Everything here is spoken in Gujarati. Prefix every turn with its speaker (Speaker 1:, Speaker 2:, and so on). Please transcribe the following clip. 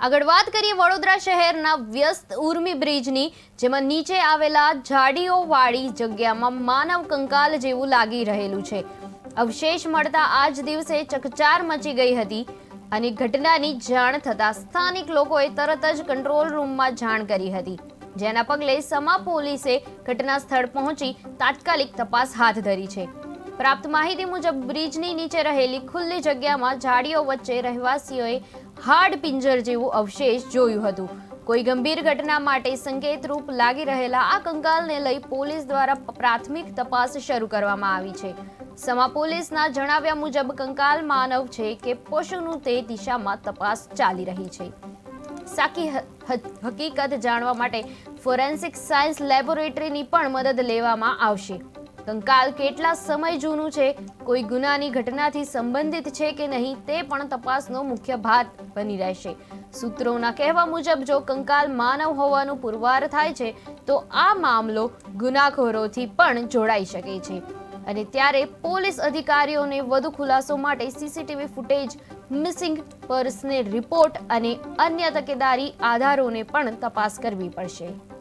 Speaker 1: આગળ વાત કરીએ વડોદરા શહેરના વ્યસ્ત ઉર્મી બ્રિજની, જેમાં નીચે આવેલા ઝાડીઓવાળી જગ્યામાં માનવ કંકાલ જેવું લાગી રહેલું છે. અવશેષ મળતા આ જ દિવસે ચકચાર મચી ગઈ હતી અને ઘટનાની જાણ થતાં સ્થાનિક લોકોએ તરત જ કંટ્રોલ રૂમમાં જાણ કરી હતી, જેના પગલે સમા પોલીસે ઘટના સ્થળ પહોંચી તાત્કાલિક તપાસ હાથ ધરી છે. પ્રાપ્ત માહિતી મુજબ બ્રિજની નીચે રહેલી ખુલ્લી જગ્યામાં ઝાડીઓ વચ્ચે રહેવાસીઓએ હાડ પિંજર જેવું અવશેષ જોયું હતું. કોઈ ગંભીર ઘટના માટે સંકેતરૂપ લાગી રહેલા આ કંકાલને લઈ પોલીસ દ્વારા પ્રાથમિક તપાસ શરૂ કરવામાં આવી છે. સમા પોલીસના જણાવ્યા મુજબ કંકાલ માનવ છે કે પશુનું તે દિશામાં તપાસ ચાલી રહી છે. સાકી હકીકત જાણવા માટે ફોરેન્સિક સાયન્સ લેબોરેટરીની પણ મદદ લેવામાં આવશે. કંકાલ કેટલા સમય જૂનું છે? કોઈ ગુનાની ઘટનાથી સંબંધિત છે કે નહીં તે પણ તપાસનો મુખ્ય ભાગ બની રહેશે. સૂત્રોના કહેવા મુજબ, જો કંકાલ માનવ હોવાનું પુરવાર થાય છે, તો આ મામલો ગુનાખોરોથી પણ જોડાઈ શકે છે. અને ત્યારે પોલીસ અધિકારીઓને વધુ ખુલાસો માટે સીસીટીવી ફૂટેજ, મિસિંગ પર્સને રિપોર્ટ અને અન્ય તકેદારી આધારોને પણ તપાસ કરવી પડશે.